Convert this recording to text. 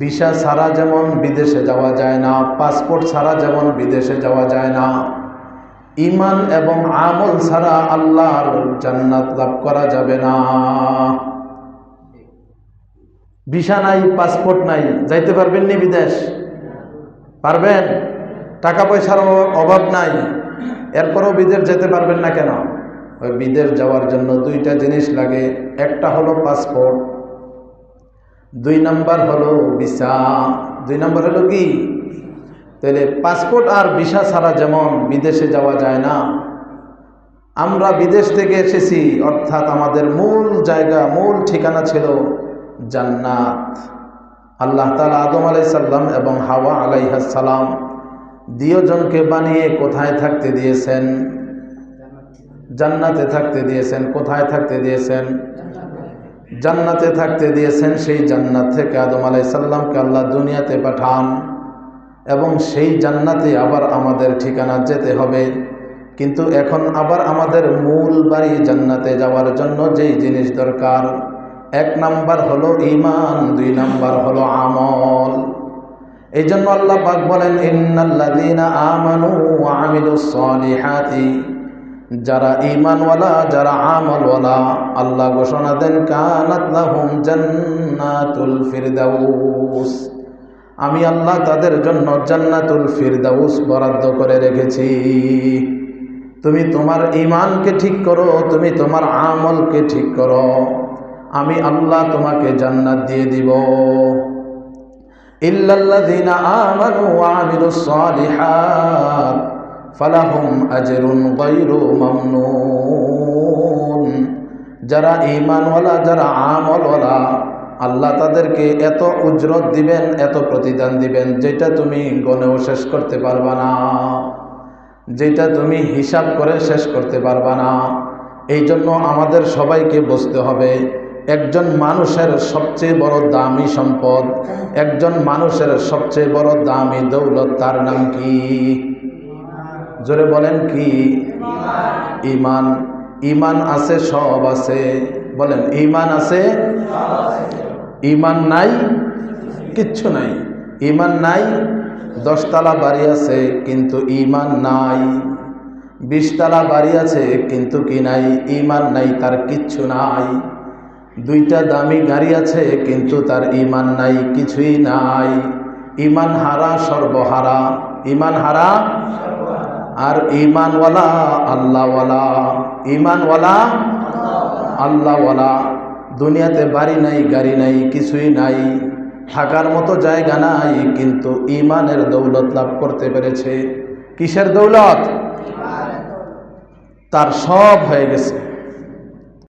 Visa ছাড়া যেমন বিদেশে যাওয়া যায় না, পাসপোর্ট ছাড়া যেমন বিদেশে যাওয়া যায় না ইমান এবং আমল ছাড়া আল্লাহর জান্নাত লাভ করা যাবে না। ভিসা নাই, পাসপোর্ট নাই, যাইতে পারবেন নি বিদেশ? পারবেন? টাকা পয়সার অভাব নাই, এরপরও বিদেশ যেতে পারবেন না কেন? ওই বিদেশ যাওয়ার জন্য দুইটা জিনিস লাগে, একটা হলো পাসপোর্ট দুই নম্বর হলো ভিসা। দুই নম্বর হলো কি? তাহলে পাসপোর্ট আর ভিসা ছাড়া যেমন বিদেশে যাওয়া যায় না, আমরা বিদেশ থেকে এসেছি, অর্থাৎ আমাদের মূল জায়গা, মূল ঠিকানা ছিল জান্নাত। আল্লাহ তালা আদম আলাইসাল্লাম এবং হাওয়া আলাইহাসাল্লাম দিয়জনকে বানিয়ে কোথায় থাকতে দিয়েছেন? জান্নাতে থাকতে দিয়েছেন। কোথায় থাকতে দিয়েছেন? জান্নাতে থাকতে দিয়েছেন সেই জান্নাত থেকে আদম আলাই আলাইসাল্লামকে আল্লাহ দুনিয়াতে পাঠান এবং সেই জান্নাতে আবার আমাদের ঠিকানা যেতে হবে। কিন্তু এখন আবার আমাদের মূল বাড়ি জান্নাতে যাওয়ার জন্য যেই জিনিস দরকার, এক নাম্বার হলো ইমান দুই নাম্বার হলো আমল। এই জন্য আল্লাহ পাক বলেন, ইন্নাল্লাযীনা আমানু আমিলুস সলিহাতি। যারা ইমানওয়ালা যারা আমলওয়ালা, আল্লাহ ঘোষণা দেন, কানাত লাহুম জান্নাতুল ফিরদাউস। আমি আল্লাহ তাদের জন্য জান্নাতুল ফিরদাউস বরাদ্দ করে রেখেছি। তুমি তোমার ইমানকে ঠিক করো, তুমি তোমার আমলকে ঠিক করো। আমি আল্লাহ তোমাকে জান্নাত দিয়ে দিব। ইল্লাল্লাযীনা আমানু ওয়া আমিলুস সালিহাত। ফালাহুম আজরুন গায়রু মামনুন। যারা ঈমানওয়ালা, যারা আমলওয়ালা, আল্লাহ তাদেরকে এত উজরত দিবেন, এত প্রতিদান দিবেন, যেটা তুমি গণেও শেষ করতে পারবা না। যেটা তুমি হিসাব করে শেষ করতে পারবা না। এই জন্য আমাদের সবাইকে বুঝতে হবে, একজন মানুষের সবচেয়ে বড় দামি সম্পদ, একজন মানুষের সবচেয়ে বড় দামি দৌলত তার নাম কি? জোরে বলেন কি? ইমান। ইমান আছে, সব আছে। বলেন, ইমান আছে? ইমান নাই, কিচ্ছু নাই। ইমান নাই, দশতলা বাড়ি আছে, কিন্তু ইমান নাই। বিশতলা বাড়ি আছে, কিন্তু কি নাই? ইমান নাই, তার কিচ্ছু নাই। দুইটা দামি গাড়ি আছে, কিন্তু তার ইমান নাই, কিছুই নাই। ইমান হারা, সর্বহারা। ইমান হারা আর ইমানওয়ালা আল্লাহওয়ালা ইমানওয়ালা আল্লাহওয়ালা। দুনিয়াতে বাড়ি নাই, গাড়ি নাই, কিছুই নাই, থাকার মতো জায়গা নাই, কিন্তু ইমানের দৌলত লাভ করতে পেরেছে। কিসের দৌলত? তার সব হয়ে গেছে।